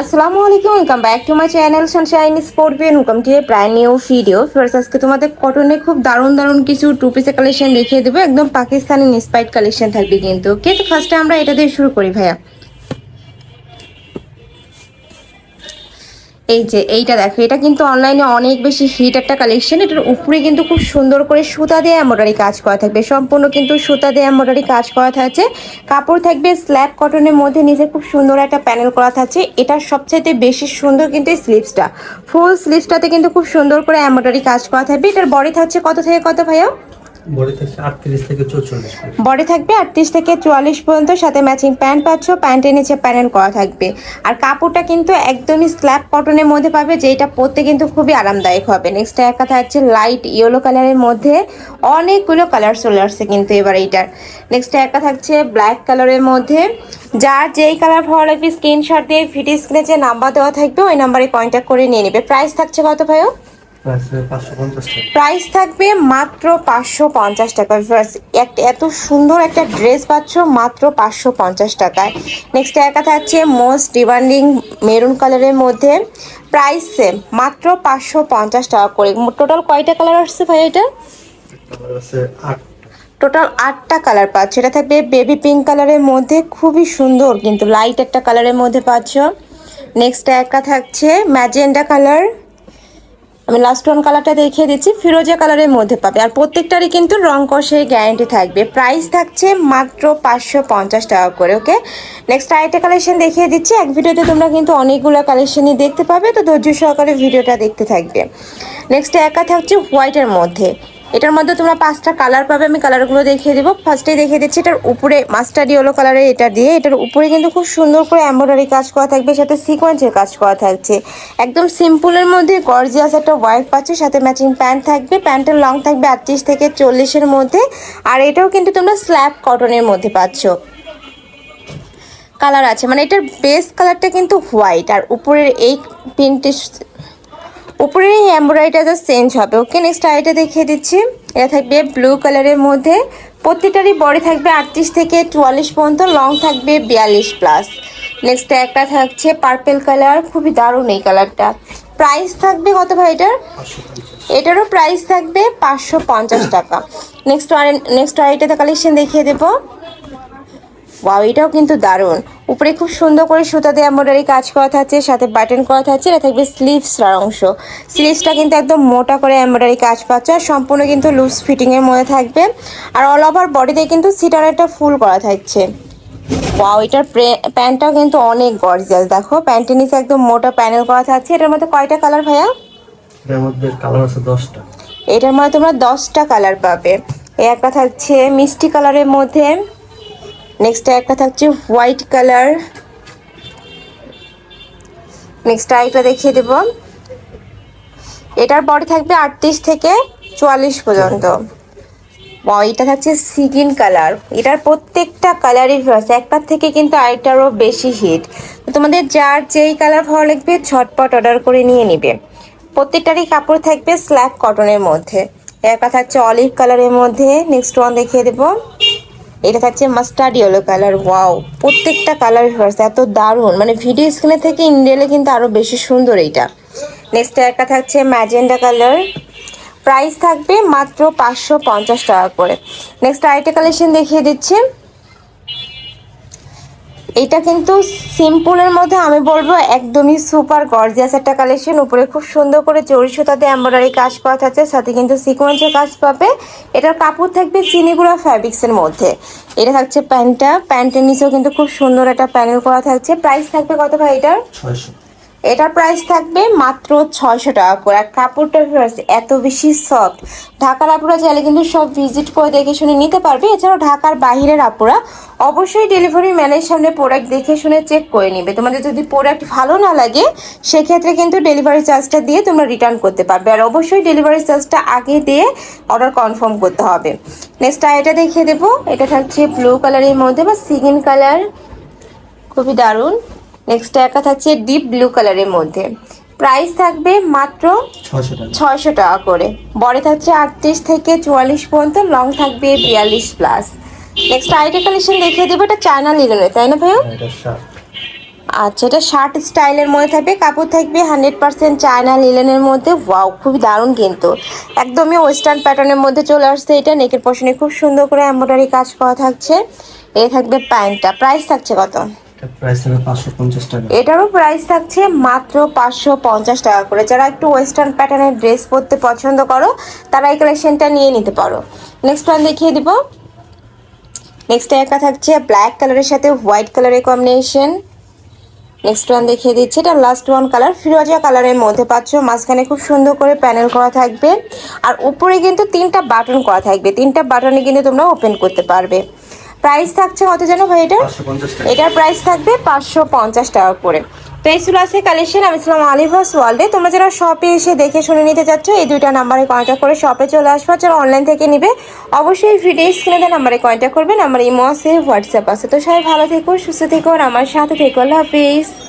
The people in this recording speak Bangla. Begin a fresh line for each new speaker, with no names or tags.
আসসালামু আলাইকুম welcome back to my channel sunshine স্পোর্টবিয়ান welcome to প্রায় নিউ ভিডিও ফার্স্ট আজকে তোমাদের কটনে খুব দারুণ দারুণ কিছু টু পিসের কালেকশন দেখিয়ে দেবো। একদম পাকিস্তানি ইন্সপাইড কালেকশন থাকবে কিন্তু ওকে তো ফার্স্টে আমরা এটা দিয়ে শুরু করি, ভাইয়া। এই যে এইটা দেখো, এটা কিন্তু অনলাইনে অনেক বেশি হিট একটা কালেকশন এটার উপরে কিন্তু খুব সুন্দর করে সুতা দিয়ে এম্ব্রয়ডারি কাজ করা থাকবে। সম্পূর্ণ কিন্তু সুতা দিয়ে এম্ব্রয়ডারি কাজ করা থাকছে। কাপড় থাকবে স্ল্যাব কটনের মধ্যে, নিচে খুব সুন্দর একটা প্যানেল করা থাকছে। এটার সবচাইতে বেশি সুন্দর কিন্তু এই স্লিভসটা ফুল স্লিভসটাতে কিন্তু খুব সুন্দর করে এম্ব্রয়ডারি কাজ করা থাকবে। এটার বডি থাকছে কত থেকে কত ভাইয়া?
বডি
থাকবে আটত্রিশ থেকে চুয়াল্লিশ পর্যন্ত, সাথে ম্যাচিং প্যান্ট পাচ্ছ প্যান্টের নিচে প্যানেল করা থাকবে। আর কাপড়টা কিন্তু একদমই স্ল্যাব কটনের মধ্যে পাবে, যেটা পরতে কিন্তু খুবই আরামদায়ক হবে। নেক্সট এক হচ্ছে লাইট ইয়েলো কালারের মধ্যে, অনেকগুলো কালার চলে আসছে কিন্তু এবার এইটার। নেক্সট একটা থাকছে ব্ল্যাক কালারের মধ্যে, যার যেই কালার ভালো লাগবে স্ক্রিনশট দিয়ে ভিডিও স্ক্রিনে যে নাম্বার দেওয়া থাকবে, ওই নাম্বারে কন্ট্যাক্ট করে নিয়ে নেবে। প্রাইস থাকছে কত ভাইও প্রাইস থাকবে মাত্র পাঁচশো পঞ্চাশ টাকা। First, একটা এত সুন্দর একটা ড্রেস পাচ্ছ মাত্র পাঁচশো পঞ্চাশ টাকায়। নেক্সট একা থাকছে মোস্ট ডিমান্ডিং মেরুন কালারের মধ্যে প্রাইস সেম মাত্র পাঁচশো পঞ্চাশ টাকা করে। টোটাল কয়টা কালার আসছে ভাই এটা? টোটাল আটটা কালার পাচ্ছ। এটা থাকবে বেবি পিঙ্ক কালারের মধ্যে। খুবই সুন্দর কিন্তু লাইট একটা কালারের মধ্যে পাচ্ছ। নেক্সট একটা থাকছে ম্যাজেন্ডা কালার আমি লাস্ট ওয়ান কালারটা দেখিয়ে দিচ্ছি, ফিরোজা কালারের মধ্যে পাবে। আর প্রত্যেকটারই কিন্তু রং কষে গ্যারেন্টি থাকবে। প্রাইস থাকছে মাত্র পাঁচশো পঞ্চাশ টাকা করে ওকে নেক্সট আরেকটা কালেকশন দেখিয়ে দিচ্ছি। এক ভিডিওতে তোমরা কিন্তু অনেকগুলো কালেকশনই দেখতে পাবে, তো ধৈর্য সহকারে ভিডিওটা দেখতে থাকবে। নেক্সট একা থাকছে হোয়াইটের মধ্যে। এটার মধ্যে তোমরা পাঁচটা কালার পাবে, আমি কালারগুলো দেখিয়ে দেবো। ফার্স্টে দেখিয়ে দিচ্ছি, এটার উপরে মাস্টার্ড ইয়েলো কালারের এটা দিয়ে। এটার উপরে কিন্তু খুব সুন্দর করে এমব্রয়ডারি কাজ করা থাকবে, সাথে সিকোয়েন্সের কাজ করা থাকছে। একদম সিম্পলের মধ্যে গর্জিয়াস একটা হোয়াইট পাচ্ছে, সাথে ম্যাচিং প্যান্ট থাকবে। প্যান্টের লং থাকবে আটত্রিশ থেকে চল্লিশের মধ্যে। আর এটাও কিন্তু তোমরা স্ল্যাব কটনের মধ্যে পাচ্ছ। কালার আছে মানে এটার বেস কালারটা কিন্তু হোয়াইট আর উপরের এই প্রিন্টের উপরের এই এমব্রয়ডারিটা জাস্ট চেঞ্জ হবে। ওকে নেক্সট আইটা দেখিয়ে দিচ্ছি। এটা থাকবে ব্লু কালারের মধ্যে। প্রত্যেকটারই বডি থাকবে আটত্রিশ থেকে চুয়াল্লিশ পর্যন্ত লং থাকবে বিয়াল্লিশ প্লাস নেক্সট একটা থাকছে পার্পেল কালার খুবই দারুণ এই কালারটা প্রাইস থাকবে কত ভাই এটার? এটারও প্রাইস থাকবে পাঁচশো পঞ্চাশ টাকা। নেক্সট নেক্সট আরেকটা কালেকশন দেখিয়ে দেবো। ওয়াও এটাও কিন্তু দারুণ। উপরে খুব সুন্দর করে সুতা দিয়ে এমব্রয়ডারি কাজ করা থাকছে সাথে বাটন করা থাকছে এটা থাকবে স্লিভসটার অংশ। স্লিভসটা কিন্তু একদম মোটা করে এমব্রয়ডারি কাজ পাচ্ছে আর সম্পূর্ণ কিন্তু লুজ ফিটিংয়ের মধ্যে থাকবে। আর অল ওভার বডিতে কিন্তু সিটার একটা ফুল করা থাকছে। ওয়াও এটার প্যান্টটাও কিন্তু অনেক গর্জিয়াস দেখো। প্যান্টের নিচে একদম মোটা প্যানেল করা থাকছে। এটার মধ্যে কয়টা কালার ভাইয়া?
এটার মধ্যে কালার আছে দশটা।
এটার মধ্যে তোমরা দশটা কালার পাবে। এই একটা থাকছে মিষ্টি কালারের মধ্যে। নেক্সট একটা থাকছে হোয়াইট কালার নেক্সট আরেকটা দেখিয়ে দেব। এটার বডি থাকবে আটত্রিশ থেকে চুয়াল্লিশ পর্যন্ত। এটা থাকছে সিগিন কালার এটার প্রত্যেকটা কালারই ফেরত একটার থেকে কিন্তু আরেকটারও বেশি হিট তোমাদের যার যেই কালার ভালো লাগবে, ঝটপট অর্ডার করে নিয়ে নিবে। প্রত্যেকটারই কাপড় থাকবে স্ল্যাব কটনের মধ্যে। একটা থাকছে অলিভ কালারের মধ্যে। নেক্সট ওয়ান দেখিয়ে দেবো। এটা থাকছে মাস্টার্ড ইয়েলো কালার ওয়াও প্রত্যেকটা কালার ফার্স্ট এত দারুণ। মানে ভিডিও স্ক্রিনে থেকে ইন্ডিয়ালে কিন্তু আরও বেশি সুন্দর এইটা। নেক্সট একটা থাকছে ম্যাজেন্ডা কালার প্রাইস থাকবে মাত্র পাঁচশো পঞ্চাশ টাকা করে। নেক্সট আরেকটা কালেকশন দেখিয়ে দিচ্ছি। এটা কিন্তু সিম্পলের মধ্যে আমি বলব একদমই সুপার গর্জিয়াস একটা কালেকশন। উপরে খুব সুন্দর করে চড়ি সুতাতে এম্ব্রয়ডারি কাজ করা থাকছে সাথে কিন্তু সিকোয়েন্সের কাজ পাবে। এটার কাপড় থাকবে চিনিগুড়া ফ্যাব্রিক্সের মধ্যে। এটা থাকছে প্যান্টটা। প্যান্টের নিচেও কিন্তু খুব সুন্দর একটা প্যানেল করা থাকছে। প্রাইস থাকবে কত ভাই এটার?
ছয়শো।
এটার প্রাইস থাকবে মাত্র ছয়শো টাকা করে। আর কাপড়টা এত বেশি সফট ঢাকার আপুরা চাইলে কিন্তু সব ভিজিট করে দেখে শুনে নিতে পারবে। এছাড়াও ঢাকার বাহিরের আপুরা অবশ্যই ডেলিভারি ম্যানের সামনে প্রোডাক্ট দেখে শুনে চেক করে নিবে। তোমাদের যদি প্রোডাক্ট ভালো না লাগে, সেক্ষেত্রে কিন্তু ডেলিভারি চার্জটা দিয়ে তোমরা রিটার্ন করতে পারবে। আর অবশ্যই ডেলিভারি চার্জটা আগে দিয়ে অর্ডার কনফার্ম করতে হবে। নেক্সট এটা দেখিয়ে দেবো। এটা থাকছে ব্লু কালারের মধ্যে বা সিগিন কালার খুবই দারুণ। নেক্সট একা থাকছে ডিপ ব্লু কালারের মধ্যে। প্রাইস থাকবে মাত্র
ছয়শো টাকা।
করে। বড়ে থাকছে আটত্রিশ থেকে চুয়াল্লিশ পর্যন্ত লং থাকবে বিয়াল্লিশ প্লাস নেক্সট আইটা কালেকশন দেখিয়ে দেবো এটা চায়না লিলেনের তাই না
এটা শার্ট
আচ্ছা এটা শার্ট স্টাইলের মধ্যে থাকবে কাপড় থাকবে হান্ড্রেড পার্সেন্ট চায়না লিলেনের মধ্যে। ওয়াও খুবই দারুণ কিন্তু। একদমই ওয়েস্টার্ন প্যাটার্নের মধ্যে চলে আসছে এটা নেকের পশনে খুব সুন্দর করে এম্ব্রয়ডারি কাজ করা থাকছে। এ থাকবে প্যান্টটা। প্রাইস থাকছে কত? এটারও প্রাইস থাকছে মাত্র পাঁচশো পঞ্চাশ টাকা করে। যারা একটু ওয়েস্টার্ন প্যাটার্নের ড্রেস পরতে পছন্দ করো, তারা এই কালেকশনটা নিয়ে নিতে পারো। নেক্সট ওয়ান দেখিয়ে দিব। নেক্সট একটা থাকছে ব্ল্যাক কালারের সাথে হোয়াইট কালারের কম্বিনেশন নেক্সট ওয়ান দেখিয়ে দিচ্ছি, এটা লাস্ট ওয়ান কালার ফিরোজা কালারের মধ্যে পাচ্ছ। মাঝখানে খুব সুন্দর করে প্যানেল করা থাকবে। আর উপরে কিন্তু তিনটা বাটন করা থাকবে। তিনটা বাটনে কিন্তু তোমরা ওপেন করতে পারবে। প্রাইস থাকছে কত যেন ভাই এটা
পাঁচশো পঞ্চাশ টাকা।
এটার প্রাইস থাকবে পাঁচশো পঞ্চাশ টাকা করে। তো এই ছিল আছে কালেকশন আমি ছিলাম আলিভাস ওয়ার্ল্ডে। তোমরা যারা শপে এসে দেখে শুনে নিতে চাচ্ছ এই দুইটা নাম্বারে কন্ট্যাক্ট করে শপে চলে আসবে। যারা অনলাইন থেকে নিবে অবশ্যই ভিডিও স্ক্রিনে দেওয়া নাম্বারে কন্ট্যাক্ট করবেন আমার ইমো আছে হোয়াটসঅ্যাপ আছে। তো সবাই ভালো থেকো সুস্থ থেকো আর আমার সাথে থেকো। আল্লাহ হাফিজ।